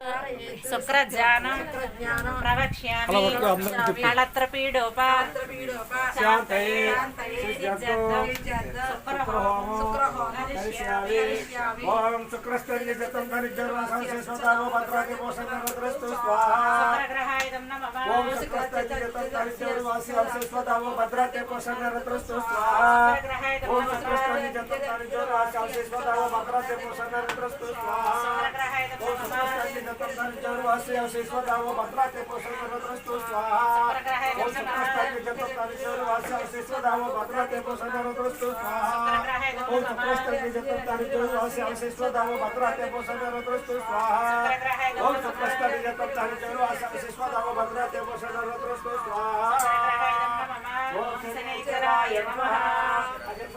शुक्रज्ञानं प्रवक्ष्यामि। कलत्रपीडोपान्ते ॐ शुक्रस्तर्यजतं धनिर्जन्मसंशेष्वतावोपत्रादिपोषणमत्रस्तु स्वाहा। ॐ शुक्रस्तर्यजतं धनिर्जन्मसंशेष्वतावोपत्रादिपोषणमत्रस्तु स्वाहा। ఓం సంకృష్ణాన్ని చతుర్థాన్ని చోరా కాల్చేశ్వరాయ భద్రాచే పోషణరత్రస్తు స్వాహా ఓం సంకృష్ణాన్ని చతుర్థాన్ని చోరా శేశ్వరాయ భద్రాచే పోషణరత్రస్తు స్వాహా ఓం సంకృష్ణాన్ని చతుర్థాన్ని చోరా శేశ్వరాయ భద్రాచే పోషణరత్రస్తు స్వాహా ఓం సంకృష్ణాన్ని చతుర్థాన్ని చోరా శేశ్వరాయ భద్రాచే పోషణరత్రస్తు స్వాహా ఓం సంకృష్ణాన్ని చతుర్థాన్ని చోరా శేశ్వరాయ భద్రాచే పోషణరత్రస్తు స్వాహా ఓం శనేశ్వరాయ నమః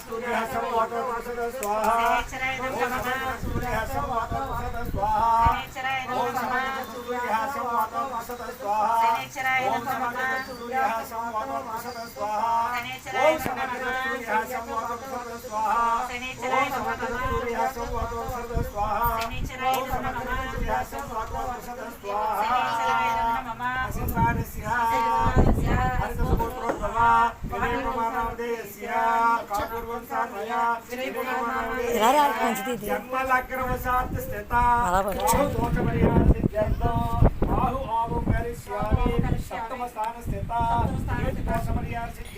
सूर्यहसं वातमसद स्वाहा ॐ नमः सूर्यहसं वातमसद स्वाहा ॐ नमः सूर्यहसं वातमसद स्वाहा ॐ नमः सूर्यहसं वातमसद स्वाहा ॐ नमः सूर्यहसं वातमसद स्वाहा ॐ नमः सूर्यहसं वातमसद स्वाहा ॐ नमः सूर्यहसं वातमसद स्वाहा सिंहारस्य జన్మలగ్రవశాత్ స్థిత. ఆహు ఆవు కరిష్యామి. సప్తమ స్థాన స్థిత. సిద్ధ్యర్థం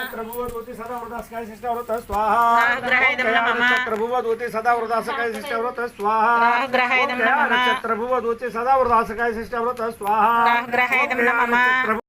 चक्रभुवदूति सदा वृदासकाय शिष्ट अवृत स्वाहा चक्रभुवदूति सदा वृदासकाय शिष्ट अवृत स्वाहा चक्रभुवदूति सदा वृदासकाय शिष्ट अवृत स्वाहा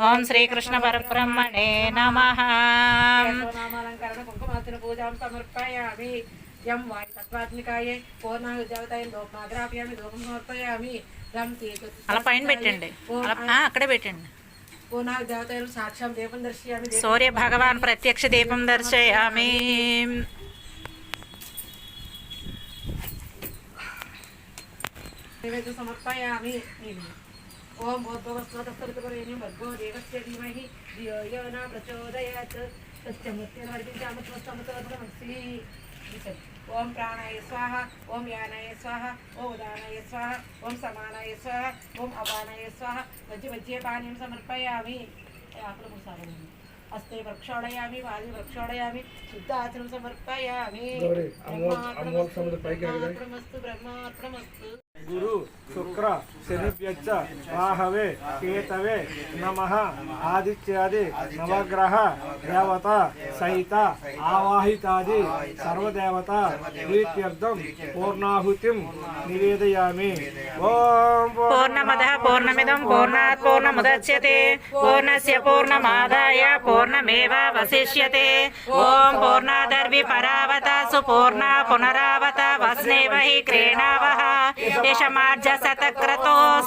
ఓం శ్రీకృష్ణ పరబ్రహ్మణే నమ. సమర్పయామి. యం తత్వాత్మికాయే అలా పైన పెట్టండి. అక్కడే పెట్టండి. సూర్య భగవాన్ ప్రత్యక్ష దీపం దర్శయామి. సమర్పయామి. ఓం భోద్భవస్వతస్తరుపరేణ్యం భర్గో దేవస్య ధీమహి ధియో యో న ప్రచోదయాత్ తస్య మృత్యుర్వర్తించామస్మస్తమస్తమస్మి ఓం ప్రాణాయ స్వాహ ఓం యానాయ స్వాహ ఓం ఉదానాయ స్వాహ ఓం సమానాయ స్వాహ ఓం అపానాయ స్వాహ మధ్య మధ్య పానీయం సమర్పయామి ఆకులు ముసాలని హస్తే ప్రక్షాళయామి వాది ప్రక్షాళయామి శుద్ధాచనం సమర్పయామి. బ్రహ్మార్పణమస్తు బ్రహ్మార్పణమస్తు गुरु शुक्र शनिभ्यच्च राहवे केतवे नम आदित्यादि नवग्रह देवता सहित आवाहितादि सर्वदेवता प्रीत्यर्थं पूर्णाहुतिं निवेदयामि। ॐ पूर्णमदः पूर्णमिदं पूर्णात् पूर्णमुदच्यते पूर्णस्य पूर्णमादाय पूर्णमेवावशिष्यते। ॐ पूर्णादर्विपरावता सुपूर्णा पुनरावता वस्नेवहि क्रीणावः। హి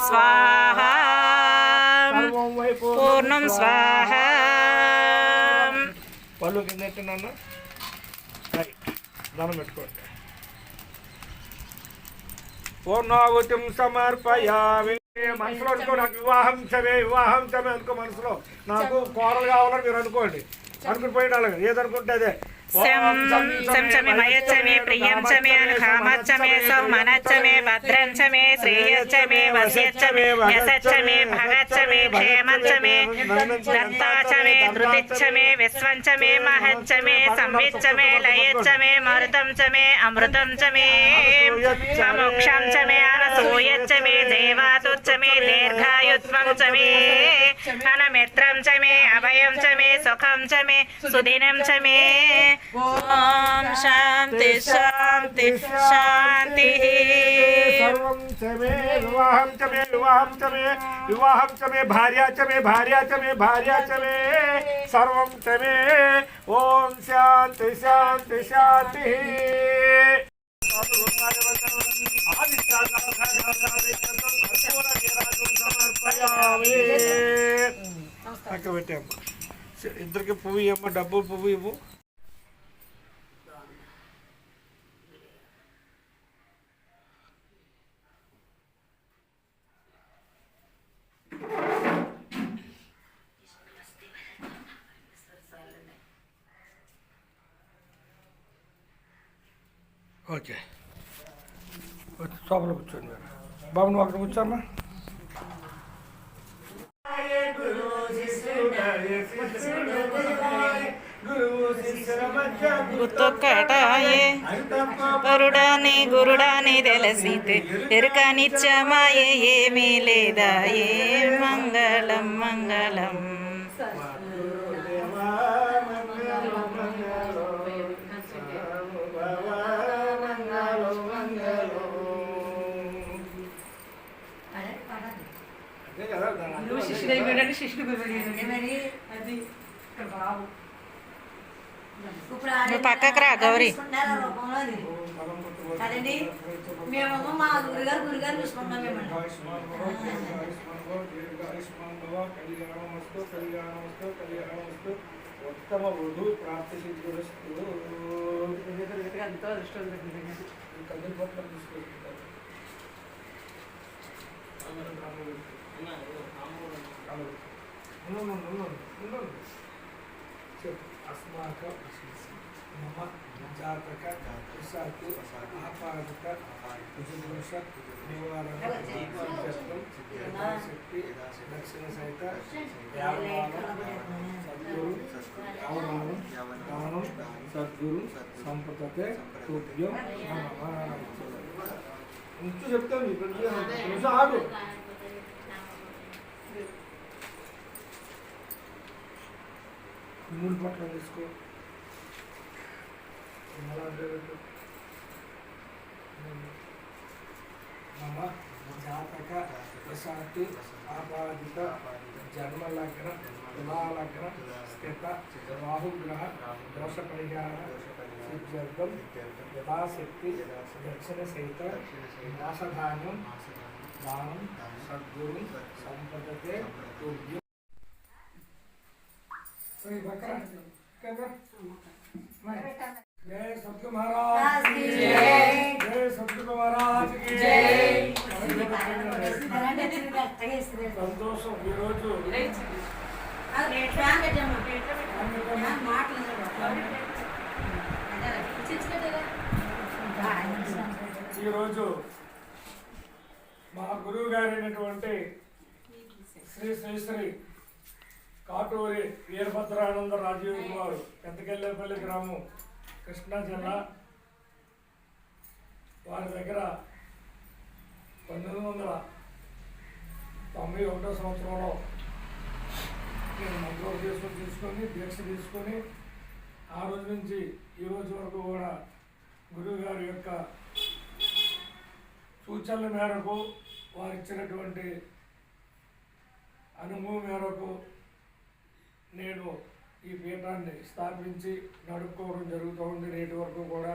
స్వాహ పూర్ణం స్వాహ. పళ్ళు కింద ఎట్టున్నాను దండం పెట్టుకోండి. పూర్ణాహుతిం సమర్పయామి. మనసులో అనుకో నాకు వివాహం చమే వివాహం చమే అనుకో మనసులో. నాకు కోరలు కావాలని మీరు అనుకోండి. అనుకుని పోయిన వాళ్ళు ఏదనుకుంటే అదే. శం శం చ మే మయచ్చ మే ప్రియం చ మే అనుకామచ్చ మే సౌమనచ్చ మే భద్రం చ మే శ్రేయచ్చ మే వస్యచ్చ మే యశచ్చ మే భగచ్చ మే క్షేమచ్చ మే దత్తా చ మే ధృతిచ్చ మే విశ్వం చ మే మహచ్చ మే సంవిచ్చ మే లయచ్చ మే మరుతం చ మే అమృతం చ మే సమోక్షం చ మే అనసూయచ్చ మే దేవాతుచ్చ మే దీర్ఘాయుత్వం చ మే అనమిత్రం చ మే అభయం చ మే సుఖం చ మే సుదినం చ మే ఓం శాంతి శాంతి శాంతి సర్వం చ మే వివాహం చ మే వివాహం చ మే వివాహం చ మే భార్య చ మే భార్య చ మే భార్య చ మే సర్వం చ మే ఓం శాంతి శాంతి శాంతి సమర్పయామి పక్క పెట్టామ్మా ఇద్దరికి పువ్వు ఇవ్వమ్మ డబ్బులు పువ్వు ఇవ్వు ఓకే వచ్చి లోపల కూర్చోండి మీరు బాబు నువ్వు అక్కడ కూర్చోమ్మా గుర్తొక్కటాయే. వరుడాని గురుడాని తెలిసితే ఎరుక నిత్యమాయే ఏమీ లేదా ఏ మంగళం మంగళం. శిష్యుడు అయిపోయాడు అది ఇక్కడ బాబు. నువ్వు పక్కకు రా గౌరీ. అదండి మేమేమో మా గురుగారు గురుగారు చూసుకుంటాం మేమండి ఉత్తమ వధు ప్రాప్తి ఎంతో అదృష్టం ఉంది. కదిలి పట్ల తీసుకుంటారు అస్మాక మమ జాతక విశాఖ ఆపాదిక కుజదోష నివారణ సిద్ధ్యర్థం యథాశక్తి దక్షిణ సహిత యావమానం సద్గురు యావమానం దానం సద్గురు సంపదతే తుభ్యం నమః ఇంచు చెప్తాను ఇప్పుడు నిమిషం మూడు బట్టలు తీసుకో మమ జాతక ప్రశాంతి ఆపాదిత జన్మలగ్న కులాలగ్న స్థిత రాహుగ్రహ దోష పరిహార సిద్ధ్యర్థం యథాశక్తి దక్షిణ సహిత నాశధాన్యం దానం సద్గురు సంపదతే తుభ్య जय सत्य महाराज की जय जय सत्य महाराज की जय సంతోషం ఈరోజు ఈరోజు మా గురువు గారైనటువంటి శ్రీ శ్రీ శ్రీ కాటూరి వీరభద్రానంద రాజీవ్ కుమార్ పెద్దకెళ్ళేపల్లి గ్రామం కృష్ణా జిల్లా. వారి దగ్గర పంతొమ్మిది వందల తొంభై ఒకటో సంవత్సరంలో నేను మంత్రోపదేశం తీసుకొని దీక్ష తీసుకొని ఆ రోజు నుంచి ఈ రోజు వరకు కూడా గురువు గారి యొక్క సూచనల మేరకు వారు ఇచ్చినటువంటి అనుభవం మేరకు నేను ఈ పీఠాన్ని స్థాపించి నడుపుకోవడం జరుగుతూ ఉంది. నేటి వరకు కూడా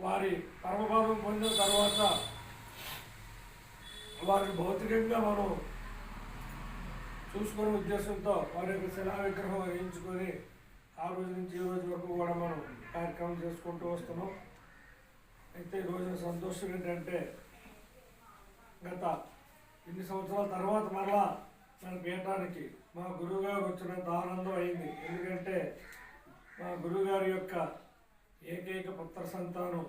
వారి పరమపదం పొందిన తర్వాత వారిని భౌతికంగా మనం చూసుకునే ఉద్దేశంతో వారి యొక్క శిలా విగ్రహం వేయించుకొని ఆ రోజు నుంచి ఈ రోజు వరకు కూడా మనం కార్యక్రమం చేసుకుంటూ వస్తున్నాం. అయితే ఈరోజు సంతోషం ఏంటంటే గత ఇన్ని సంవత్సరాల తర్వాత మరలా మన పీఠానికి మా గురువుగారు వచ్చినంత ఆనందం అయింది. ఎందుకంటే మా గురువుగారి యొక్క ఏకైక పుత్ర సంతానం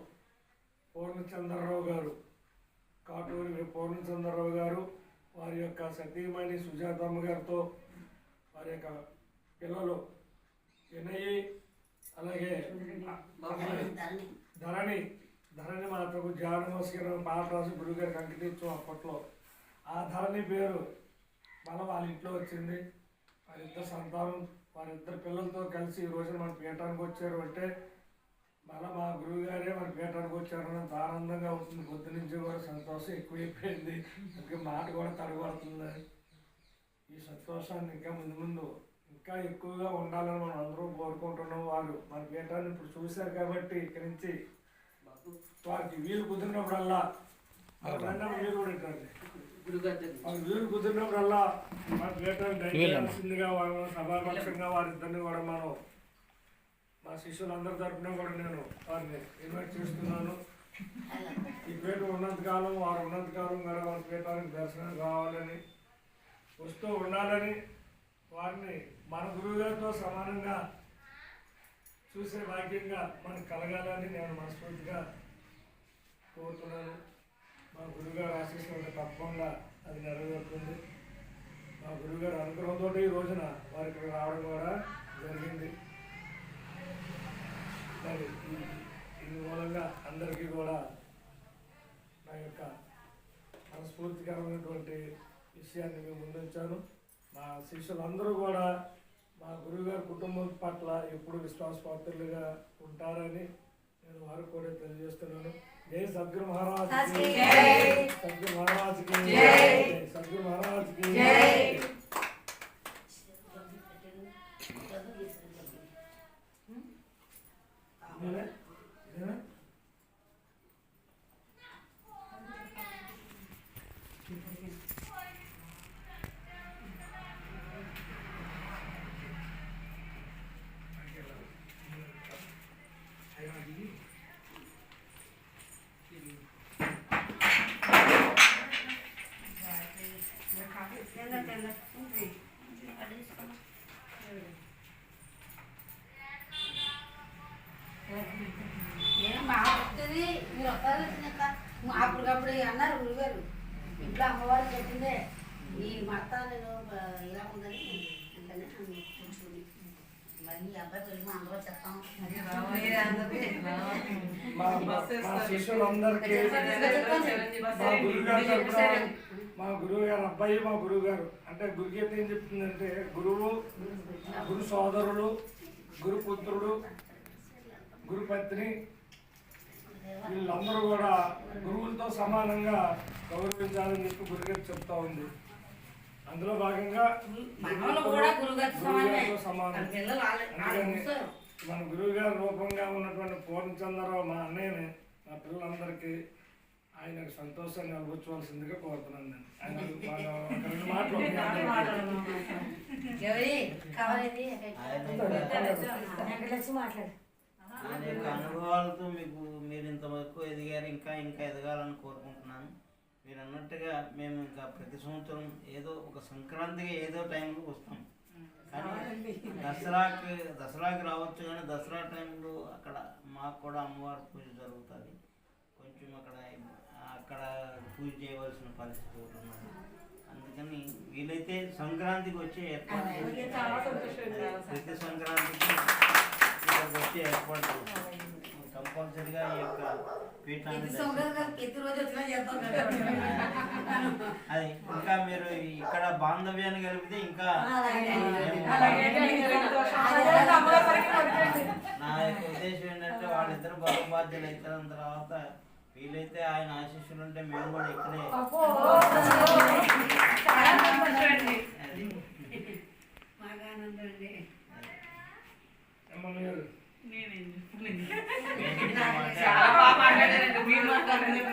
పూర్ణచంద్రరావు గారు. కాటూరి పూర్ణచంద్రరావు గారు వారి యొక్క సతీమణి సుజాతమ్మ గారితో వారి యొక్క పిల్లలు వినయి అలాగే ధరణి ధరణి మాతకు జానమోస్కరం పాట రాసి గురుగారికి అంకితించాం అప్పట్లో. ఆ ధరణి పేరు మన వాళ్ళ ఇంట్లో వచ్చింది. వారిద్దరు సంతానం వారిద్దరు పిల్లలతో కలిసి ఈ రోజున మన పీఠానికి వచ్చారు అంటే మళ్ళీ మా గురువు గారే మన పీఠానికి వచ్చారు అంత ఆనందంగా అవుతుంది పొద్దు నుంచి కూడా సంతోషం ఎక్కువైపోయింది. ఇంకా మాట కూడా తడబడుతుంది ఈ సంతోషాన్ని ఇంకా ముందు ముందు ఇంకా ఎక్కువగా ఉండాలని మనం అందరూ కోరుకుంటున్నాం వారు మన పీఠాన్ని ఇప్పుడు చూశారు కాబట్టి ఇక్కడి నుంచి వారికి వీలు కుదిరినప్పుడల్లా వీలు కూడా వీలు కుదిరినప్పుడల్లా దయచేయాల్సిందిగా వారు సభాపక్షంగా వారిద్దరిని కూడా మనం మా శిష్యులందరి తరపున కూడా నేను వారిని ఇన్వైట్ చేస్తున్నాను. ఈ పీఠ ఉన్నంతకాలం వారు ఉన్నంతకాలం కూడా మన పీఠానికి దర్శనం కావాలని వస్తూ ఉండాలని వారిని మన గురువుగారితో సమానంగా చూసే భాగ్యంగా మనకు కలగాలని నేను మనస్ఫూర్తిగా కోరుతున్నాను. మా గురుగారు ఆశిస్తున్న తప్పకుండా అది నెరవేరుతుంది. మా గురుగారు అనుగ్రహంతో ఈ రోజున వారికి రావడం కూడా జరిగింది. మరి ఈ- మూలంగా అందరికీ కూడా నా యొక్క మనస్ఫూర్తికరమైనటువంటి విషయాన్ని మేము ముందుంచాను మా శిష్యులందరూ కూడా మా గురువుగారి కుటుంబం పట్ల ఎప్పుడు విశ్వాసపాత్రులుగా ఉంటారని నేను వారికి కూడా తెలియజేస్తున్నాను. जय सदगुरु महाराज की जय। सदगुरु महाराज की जय। सदगुरु महाराज की जय। मैंने నేను ఇలా ఉందని మరి అబ్బాయి మా అందరూ చెప్తాం. మా మా- మా శిష్యులందరికీ మా గురుగారు తరపున మా గురువు గారు అబ్బాయి మా గురువు గారు అంటే గురుగీత ఏం చెప్తుందంటే గురువు గురు సోదరుడు గురు పుత్రుడు గురుపత్ని వీళ్ళందరూ కూడా గురువులతో సమానంగా గౌరవించాలని చెప్పి గురుగారు చెప్తా ఉంది. అందులో భాగంగా మనవలు కూడా సమానమే. సమానం. మన పిల్లలు అందుకని గురువు గారి రూపంగా ఉన్నటువంటి పూర్ణచంద్రరావు మా అన్నయ్యని మా పిల్లలందరికీ ఆయనకు సంతోషాన్ని అనుభవించవలసిందిగా కోరుతున్నాను నేను. ఆయన రెండు మాటలు ఆయన అనుభవాలతో మీకు మీరు ఇంతవరకు ఎదిగారు ఇంకా ఇంకా ఎదగాలని కోరుకుంటున్నాను. మీరు అన్నట్టుగా మేము ఇంకా ప్రతి సంవత్సరం ఏదో ఒక సంక్రాంతికి ఏదో టైంలో వస్తాం. కానీ దసరాకి దసరాకి రావచ్చు కానీ దసరా టైంలో అక్కడ మాకు కూడా అమ్మవారి పూజ జరుగుతుంది. కొంచెం అక్కడ అక్కడ పూజ చేయవలసిన పరిస్థితి ఉన్నది. అందుకని వీలైతే సంక్రాంతికి వచ్చే ఏర్పాటు. ప్రతి సంక్రాంతికి వచ్చే ఏర్పాటు కంపల్సరిగా ఈ యొక్క. అది ఇంకా మీరు ఇక్కడ బాంధవ్యాన్ని కలిపితే ఇంకా. నా యొక్క ఉద్దేశం ఏంటంటే వాళ్ళిద్దరు బహుబాధ్యులు అయిన తర్వాత వీలైతే ఆయన ఆశీస్సులు ఉంటే మేము కూడా ఇక్కడే.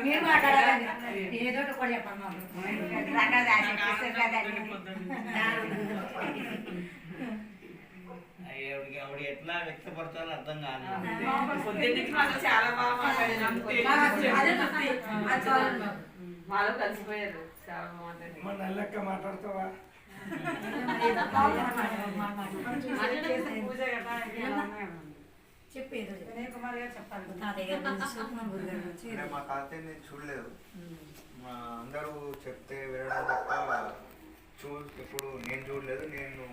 మీరు మాట్లాడాలండి. ఏదో కూడా చెప్పండి ఆవిడ ఎట్లా వ్యక్తపరచాలో అర్థం మాకు చాలా బాగా మాట్లాడారు. మాలో కలిసిపోయారు. చాలా బాగా మాట్లాడారు మన నల్లక్క మాట్లాడతావా? పూజ కదా చెప్పేది. వినయ్ కుమార్ గారు చెప్పాలి. తాతయ్య గారి గురించి మా అంటే తాతయ్య నేను చూడలేదు. మా అందరూ చెప్తే వినడం తప్ప చూ ఇప్పుడు నేను చూడలేదు నేను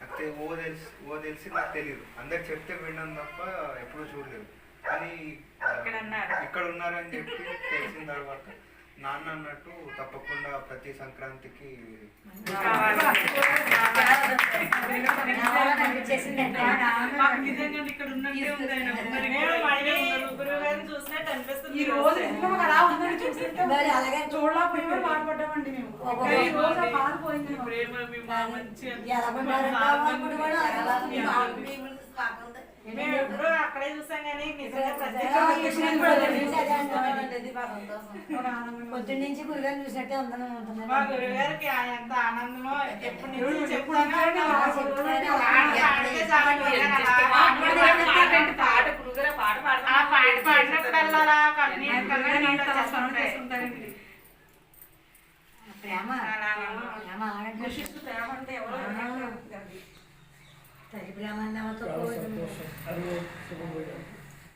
నాకు ఓ తెలిసి ఓ తెలిసి నాకు తెలియదు అందరు చెప్తే వినడం తప్ప ఎప్పుడూ చూడలేదు. కానీ ఆ, ఇక్కడ ఉన్నారు. ఇక్కడ ఉన్నారని చెప్పి తెలిసిన తర్వాత నాన్న అన్నట్టు తప్పకుండా ప్రతి సంక్రాంతికి ఈ రోజు ఎందుకో మాకు అలా ఉందని చూస్తుంటే మరి అలాగే చూడలేకపోయి బాధపడ్డామండి మేము. ఈ రోజు రోజు బాధపోయింది ప్రేమ మీ మా మంచి ఎలా మా. మేము ఎప్పుడూ అక్కడే చూసాం కానీ నిజంగా పొద్దున్న నుంచి గురుగారిని చూసినట్టే ఉందని మా ఉంటున్నాను గురువు గారికి ఎంత ఆనందమో ఎప్పుడు నుంచి ప్రేమ. అంటే ఎవరో తల్లి ప్రేమ అన్నవతో చాలా సంతోషం అది శుభం